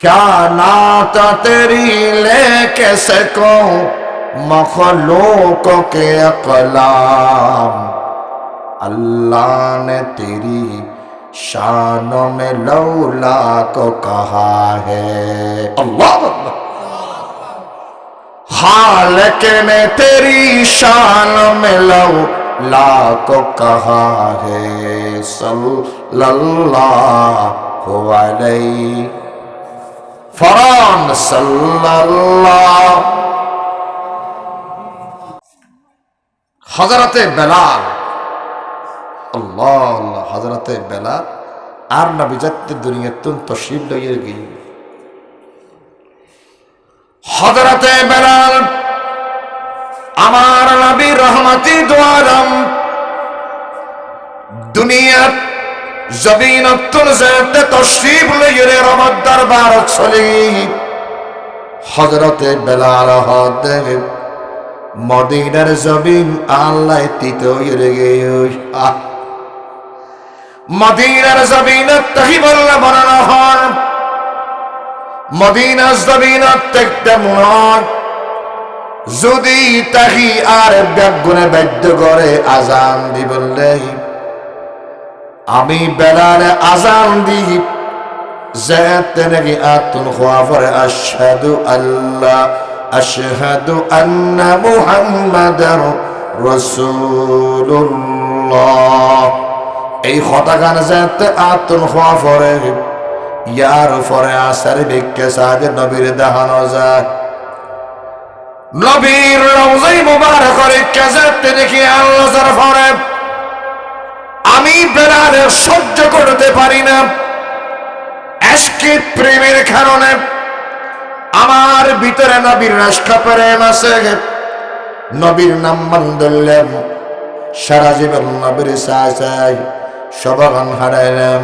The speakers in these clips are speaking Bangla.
کیا نعت تیری لے کے سکوں مخلوق کے اقلام؟ اللہ نے تیری شانوں میں لولا کو کہا ہے۔ اللہ خالق نے تیری شان میں لولا کو کہا ہے۔ صلی اللہ علیہ হজরতে বেলাল, আল্লাহ আল্লাহ হজরতে বেলাল, আর নবী যাতে দুনিয়া তুন তশরিফ লইয়ে গিয়ে হজরতে বেলাল, আমার নবী রহমতি দোয়ারম দুনিয়া জবিন তুল জাতে তশরিফ লইয়ে রহমত দরবার চলি হজরতে বেলাল হদে মদিনার জমিন আল্লাহ মদিনার জবিন তাহি বললে বানানো হন। মদিনার জবিন দেখতে মন যদি তাহি আর ব্যাগুনে বাধ্য করে আজান দি বললে আমি বেলালে আজান দি যেতে নাকি আতুন খোয়া পরে আশহাদু আল্লাহ আশহাদু আন্না মুহাম্মাদার রাসূলুল্লাহ এই হতাগান যেতে আতুন খোয়া পরে ইয়ার পরে আসার বিকে সাজে নবীর দেখানো যায় নবীর রওজাই মুবারকের কাজাতে দেখি আল্লাহর পরে আমি বেলালে সহ্য করতে পারি না। আজকে প্রেমের কারণে আমার ভিতরে নবীর রাষ্ট্র প্রেম আছে। নবীর নাম মানদল্যাম সারা জীবন নবীর চাই সবাগান হারাইলাম।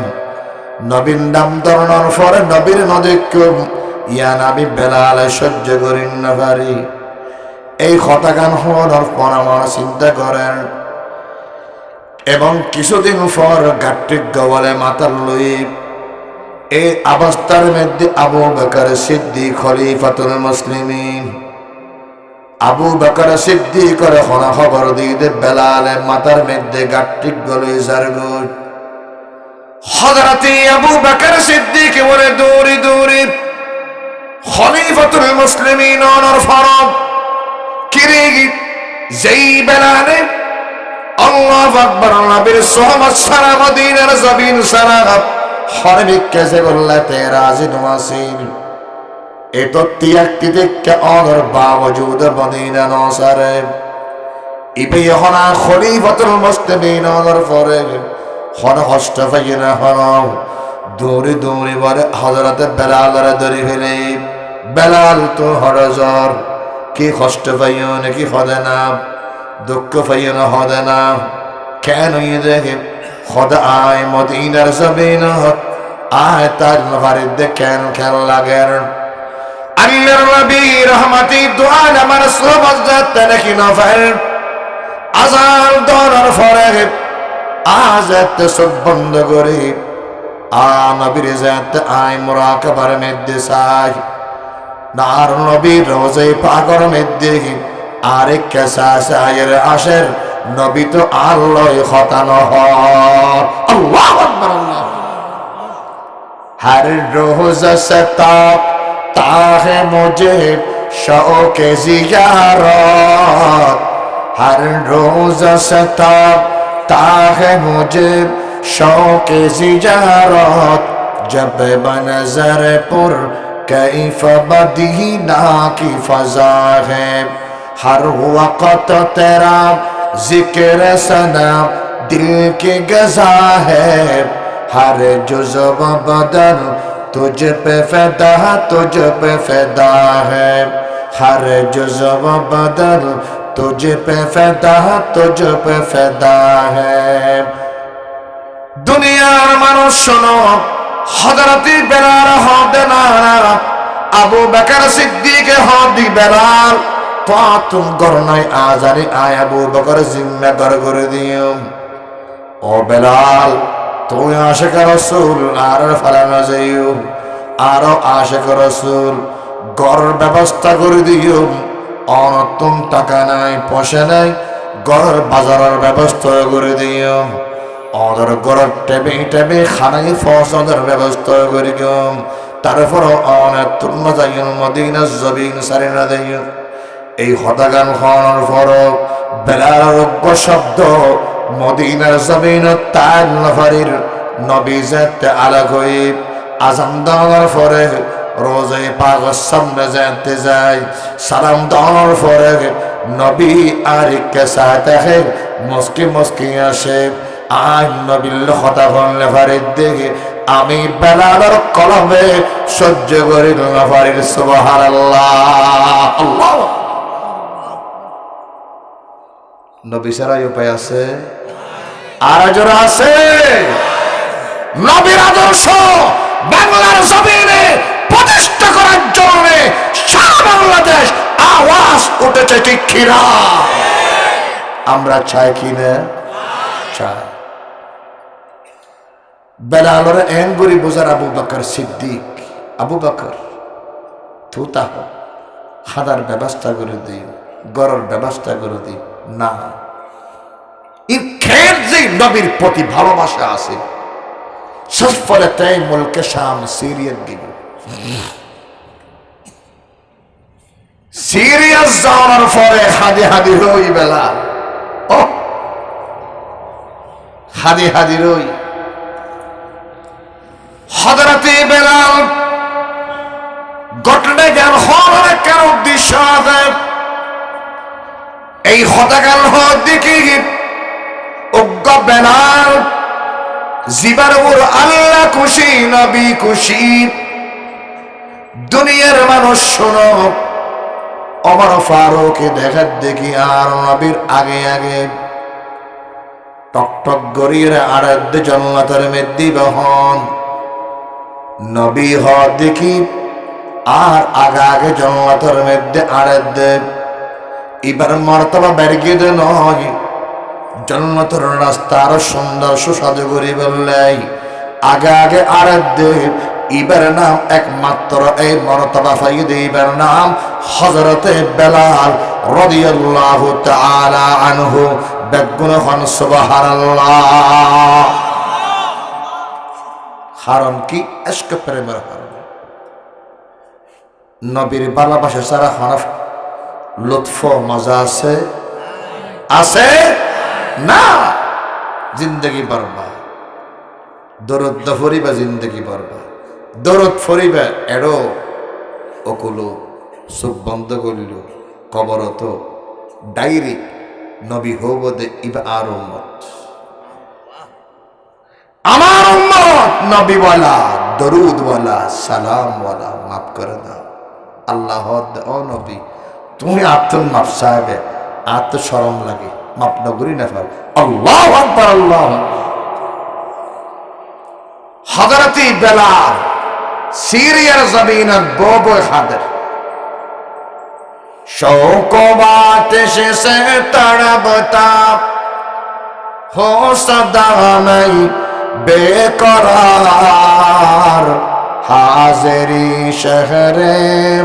নবীন নাম ধরনের পরে নবীর নদীক্ষম ইয়ান আমি বেলালে, সহ্য করি না পারি। এই হতাগান হওয়ার পর আমার চিন্তা করেন। এবং কিছুদিন পর গাট্টিক গবলে মাতার লই এই অবস্থার মধ্যে আবু বকর সিদ্দিক খলিফাতুল মুসলিমিন। আবু বকর সিদ্দিক করে হনা খবর দিয়ে বেলালে মাতার মধ্যে গাট্টিক গলে জারগুট হযরতে আবু বকর সিদ্দিক বলে দৌড়ি দৌড়ি, খলিফাতুল মুসলিমিন অনর ফরম কিরে যেই বেলালে আল্লাহ আকবর নবীর সোহমত সারা মদিনার জবিন সারা। হরবিক কেসে বললে তেরা জিন ওয়াসিল এ তো তিয়াক্তি দেখে অনর বাবজুদ মদিনা নসারে। ইবে হনা খলিফাতুল মুসলিমিন অনর পরে। হন হষ্ট ফাইনা হন। দৌড়ি দৌড়ি বলে হজরতে বেলালরে ধরি ফেলে। বেলাল তো হরজর কি কষ্ট পাইও নাকি হদে না। দুঃখ পাইও না হদে না। কেন দেখে খোদা আয় মদিনার জমিন আয় তার নভারিদ কেন কেন লাগেন আল্লাহর নবী রহমতি দোয়া আমার সবজ যাতে নাকি নফল আজান দরার ফরে আজ এত সব বন্ধ করে আ নবীর যাতে আয় মুরাকাবার মধ্যে সাই নার নবীর রোজে পাগর মধ্যে আরেক কেসা সায়ের আসের নবী তো আল্লয় হতান হার রোজ তাহে মজে শোকে জিয়ার হার রোজ তাহে মজে শোকে জিয়ার জব বনজর পুর কৈফ বদি না কি ফজা হে। হর ওকত তেরা जिक्र सना दिल की गजा है हर जुज़व बदन तुझ पे फैदा तुझ पे फैदा है हर जुज़व बदन तुझ पे फैदा तुझ पे फैदा है দুনিয়ার মানুষ শোনো হজরতি বেলাল হদে না আবু বেকার সিদ্দিকে হদি বেলাল পাতুম গরনাই আজারি আয় আবু বকর জিম্মে গর করে দিও। ও বেলাল, তুমি আশেখ রসুল, আর ফালানো যাইও। আরও আশেখ রসুল গড়ের ব্যবস্থা করে দিও। অনতুন টাকা নাই, পয়সা নাই গড়ের বাজারের ব্যবস্থা করে দিও। অদর গড়ের টেবে টেবে খানাই ফসলের ব্যবস্থা করে দিও। তারপর অনেক তুর্ণ যাইন মদিনা জবিন সারিনা দিও। এই হতাগান খাওয়ানোর পর বেলার রোগ্য শব্দ, মদিনার জমিন তার নফারির নবী যেতে আলাগ হয়ে আজাম দেওয়ার পরে রোজে পাগর সামনে যেতে যায়, সালাম দেওয়ার পরে নবী আর কেসা দেখে মস্কি মস্কি আসে। আই নবিল হতা হলে ফারির দেখে আমি বেলার কলমে সহ্য করি ফারির সুবহান আল্লাহ নবী ছাড়াই উপায় আছে? আর যারা আছে? নবীর আদর্শ বাংলার জমিনে প্রতিষ্ঠা করার জন্য সারা বাংলাদেশ আওয়াজ উঠেছে ঠিক আমরা চাই কিনা চাই। বেলালর এঙ্গুরি বোঝার আবু বকর সিদ্দিক। আবু বকর তু তাহ। হাদার ব্যবস্থা করে দিই গড়ের ব্যবস্থা করে দিই না। খের যে নবীর প্রতি ভালোবাসা আছে, শেষ ফলে তাই মুলকে শাম সিরিয়ার দিকে সিরিয়াস যাওয়ার পরে হাদি হাদি রই বেলা। ও, হাদি হাদি রই। হদরতে বেলাল ঘটনা জ্ঞান হওয়ার কেন উদ্দেশ্য আছে এই হতাকাল দিকে অজ্ঞ বেলাল জীবার ওর আল্লাহ খুশি, নবী খুশি। দুনিয়ার মানুষ শোনো অমর ফারুকে দেখার দেখি আর নবীর আগে আগে। টকটক গড়িয়ে আরাধ্য জন্নাতের মেদি বহন। নবী হ দেখি আর আগে আগে জন্নাতের মধ্যে আরাধ্য। এবার মর্তবা বেরগিয়ে নয় জন্নতর রাস্তা আরও সুন্দর সুসাজু করি বললেই, আগে আগে আরাধ্য ইবার নাম একমাত্র এই মরতবা ফাইদ ইবার নাম হজরতে বেলাল রাদিয়াল্লাহু তাআলা আনহু, বেগুন হন, সুবহানাল্লাহ। কারণ কি? এসক প্রেমের কারণ। নবীর ভালোবাসা সারা হনফ লুৎফ মজা আছে? আছে? না! জিন্দগি পারবা দরদ ফরিবা জিন্দগি পারবা দরদ ফরিবা এড়ো। অকুলো চোখ বন্ধ করিল। কবরত ডাইরি। নবী হবদে ইবা আর আমার উম্মত নবী বলা দরুদ বলা সালাম বলা মাফ করে দাও। আল্লাহ ও নবী। তুমি আত্ম মাফ সাহেবে আত্মসরম লাগে, মাপ নগরী না ফেল। আল্লাহ আকবার, আল্লাহ হজরতি বেলাল, সিরিয়ার জমিন গোবর হাদের শৌকবাত শেষে তড়বতাপ হো সদা নাই বেকরার। হাজরি শহরে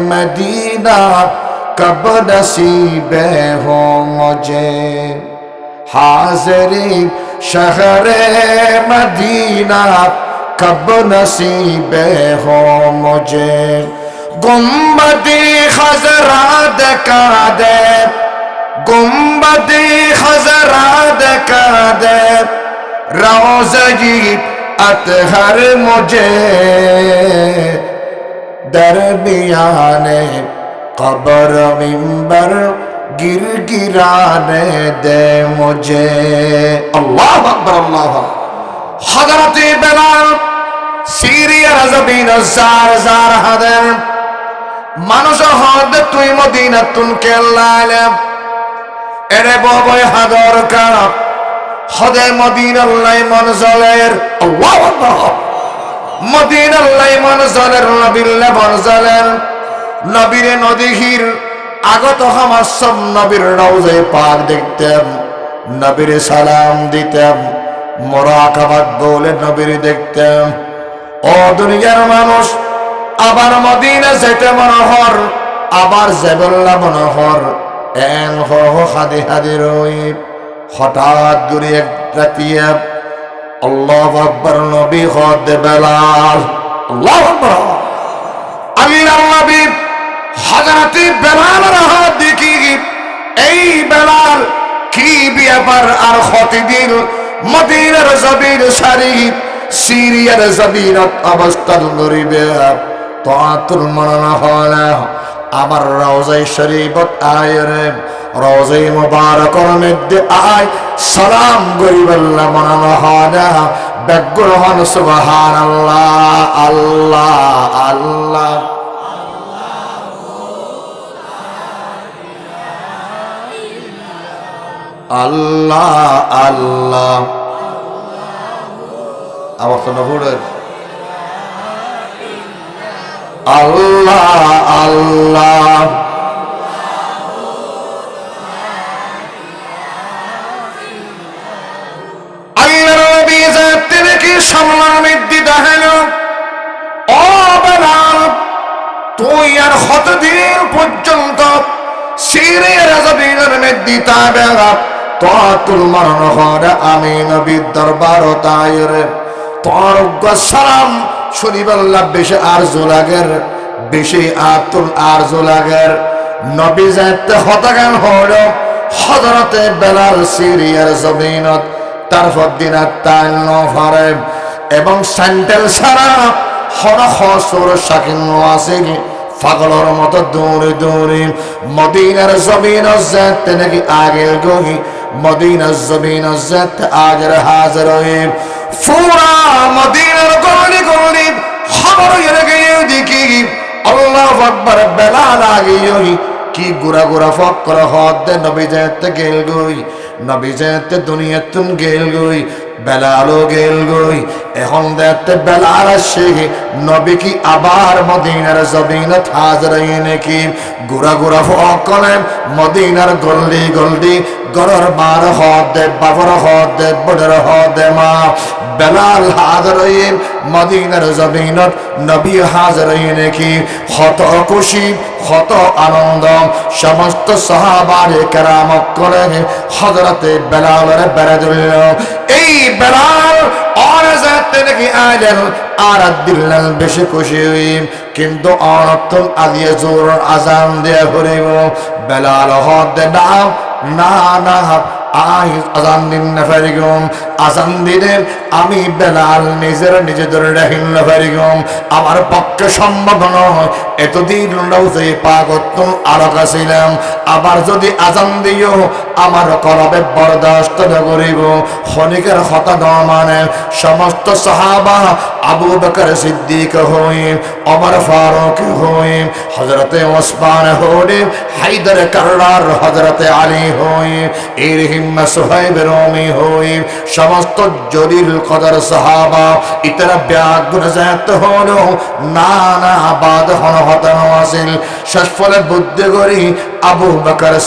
মদিনা کب نصیب ہو مجھے حاضری شہر مدینہ کب نصیب ہو مجھے گمبدی حضرات کا دے گمبدی حضرات کا دے روزگی اطہر مجھے درمیانے कबर मिंबर गिर गिराने दे मुझे अल्लाह अकबर अल्लाह हजरत बेलाल সিরিয়ার জমিন জার জার হাদের মানুষ হদ তুই মদিনা তুন কেল্লালে এরে ববয় হাদর কাপ হদে মদিনাল্লাই মন জলের আল্লাহু আকবার মদিনাল্লাই মন জলের নবিল্লা মন জলের নবীরে নদীহির আগত আমার সব নবীর রওজে পাক দেখতেন নবীরে সালাম দিতেন মোরাকাবাদ বলে নবীরে দেখতেন ও দুনিয়ার মানুষ, আবার মদিনা যেতে মনোহর, আবার জেবল্লা মনোহর, এন হাদি হাদি রই। হঠাৎ দূরে এক রাতিয়া, আল্লাহ আকবর নবী হদ বেলাল আল্লাহ আকবর আল্লাহর নবী হযরতে বেলালের হাত দেখি এই বেলাল কি ব্যাপার আর খতিদিন মদিনার জবির শরীফ, সিরিয়ার জবিনত অবস্থান করিবে তাতুল মননা হলা। আমার রওজাই শরীফত আয় রে। রওজাই মুবারকর মধ্যে আয়। সালাম গরিবাল্লাহ মননা হলা। আল্লাহ আল্লাহ আল্লাহ। আল্লাহ আল্লাহ। আমার তো নভুরের আল্লাহ আল্লাহ। তোর মরণ হরে আমি নবীর দরবার তাইরে তোর সালাম শনিবাল্লাহ বেশি আরজু লাগের, বেশি আতুল আরজু লাগের। নবী যাইতে হতাগান হল হজরতে বেলাল সিরিয়ার জমিনত তারপর দিন তাই নফারে। এবং স্যান্ডেল সারা হর হসর শাকিন ওয়াসিল, পাগলের মতো দৌড়ে দৌড়ে। মদিনার জমিন যেতে নাকি আগের গহি মদিনার জমিন আগের হাজার হয়ে ফুরা মদিনার গলি গলি খবর গিয়ে দেখি, আল্লাহ আকবার বেলা লাগে কি গুড়া গুড়া ফক করে হদ, নবী যেতে গেল গই, নবী যেতে দুনিয়াতুন গেল গই বেলালো গেল গই। এখন দেখতে বেলাল আসে নবী কি আবার মদিনার জমিনত হাজার নাকি? গুড়া গুড়া করে মদিনার গল্লি গল্লি, গরর বার হদ দে, বাবর হদ দে, বড়র হদ দে মা। বেলাল হাজার মদিনার জমিনত নবী হাজার নাকি? হত খুশি, হত আনন্দ। সমস্ত সাহাবারে কেরামত করে হজরতে বেলালের বেড়ে দিল এই বেলাল আর যাতে নাকি আইলেন আর দিলেন বেশি খুশি হই। কিন্তু অনর্থম আদিয়ে জোর আজান দিয়ে ঘুরিব বেলাল হদ না না আজান দিন না আজান আমি বেলাল নিজের আমার পক্ষে সম্ভব নয়, এতদিন রোজে পাগত ছিলাম আবার যদি আজান দিও, আমার কলবে বরদাস্ত করিব। ক্ষণিকের হতা মানে সমস্ত সাহাবা আবু বকর সিদ্দিক হই অমর ফারুক হই হজরতে ওসমান হই হাইদার কাররার হজরতে আলী হই এর হিম্মা সোহাইব রমি হই। সমস্ত জলিল কদর সাহাবা, ইতরা ব্যাগুন না না বাদ হন, হতন, আসিল। শেষ ফলে বুদ্ধি করি আবু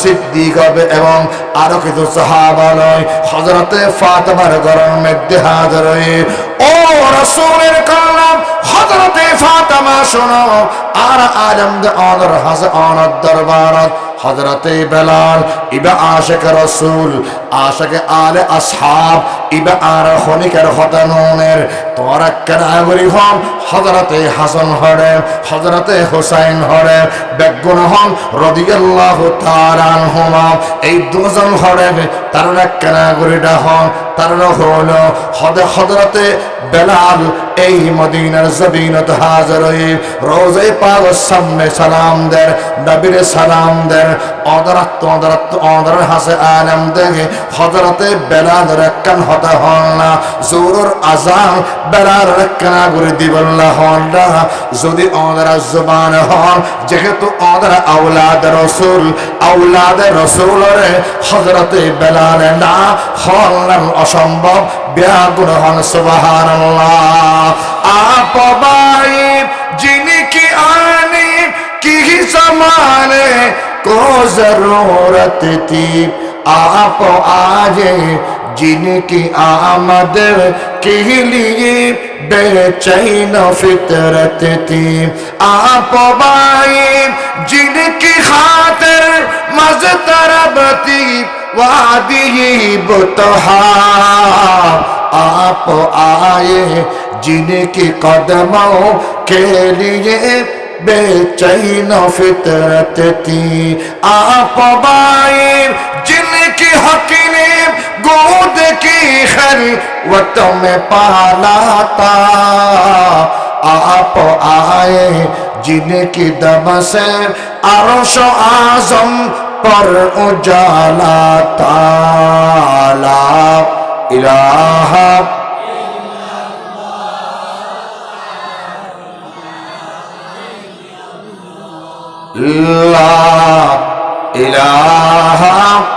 সিদ্দিক হবে এবং আরও কিছু সাহাবা নয় হজরতে ফাতেমার গরম মধ্যে হাজার ও রসুলের কালাম হজরতে ফাতেমা শোনো, আর আলম দে অনর, হাজ অনর দরবারত হজরতে বেলাল, ইবা আশেক রসুল move. আশেকে আলে আসহাব, ইবা আর খনিকের হতানুনের তোরা কেনাগরি হন হজরতে হাসান হরে হজরতে হুসাইন হরে বেগুন হন রদিয়াল্লাহ তারান হুমা এই দুজন হরে তারা কেনাগরিটা হন, তারা হলো হদে হজরতে বেলাল, এই মদিনার জবিনত হাজার রোজে পাগ সামনে সালাম দের নবীর সালাম দের অদরাত্ম অদরাত্ম অদর হাসে আলম দেখে হজরতে বেলাল রেক্কান হতে হন না জোরর আজান বেলাল রেক্কানা করে দিবল্লা হন না যদি অদরা জবান হন যেহেতু অদরা আউলাদ রসুল আউলাদ রসুল রে হজরতে বেলাল না হন অসম্ভব ব্যাগুণ হন সুবাহান आप बाई जिनकी आने की जमाने को जरूरत थी आप आज जिनकी आमद के लिए बेचैन फितरत थी आप बाए जिनकी खातिर मजतरब थी वादी बुतहा आप आए जिनके कदमों के लिए बेचैन फितरत थी। आप जिनकी हकीने गोद की खर वत में पाला था। आप आए, जिनकी दम से अरश आज़म पर उजाला ताला इलाहा لا إله